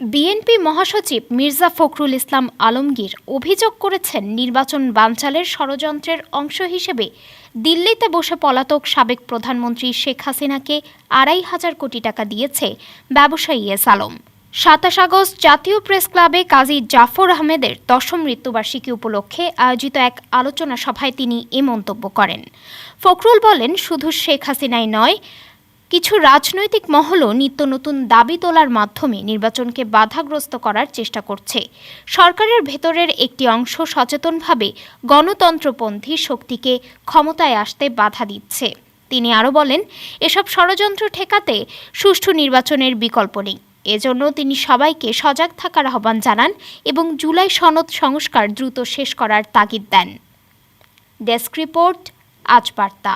BNP মহাসচিব মির্জা ফখরুল ইসলাম আলমগীর অভিযোগ করেছেন, নির্বাচন বানচালের ষড়যন্ত্রের অংশ হিসেবে দিল্লিতে বসে পলাতক সাবেক প্রধানমন্ত্রী শেখ হাসিনাকে আড়াই হাজার কোটি টাকা দিয়েছে ব্যবসায়ী এস আলম। সাতাশ আগস্ট জাতীয় প্রেস ক্লাবে কাজী জাফর আহমেদের দশম মৃত্যুবার্ষিকী উপলক্ষে আয়োজিত এক আলোচনা সভায় তিনি এ মন্তব্য করেন। ফখরুল বলেন, শুধু শেখ হাসিনাই নয় কিছু রাজনৈতিক মহলও নিত্য নতুন দাবি তোলার মাধ্যমে নির্বাচনকে বাধাগ্রস্ত করার চেষ্টা করছে। সরকারের ভেতরের একটি অংশ সচেতনভাবে গণতন্ত্রপন্থী শক্তিকে ক্ষমতায় আসতে বাধা দিচ্ছে। তিনি আরও বলেন, এসব ষড়যন্ত্র ঠেকাতে সুষ্ঠু নির্বাচনের বিকল্প নেই। এজন্য তিনি সবাইকে সজাগ থাকার আহ্বান জানান এবং জুলাই সনদ সংস্কার দ্রুত শেষ করার তাগিদ দেন। ডেস্ক রিপোর্ট, আজ বার্তা।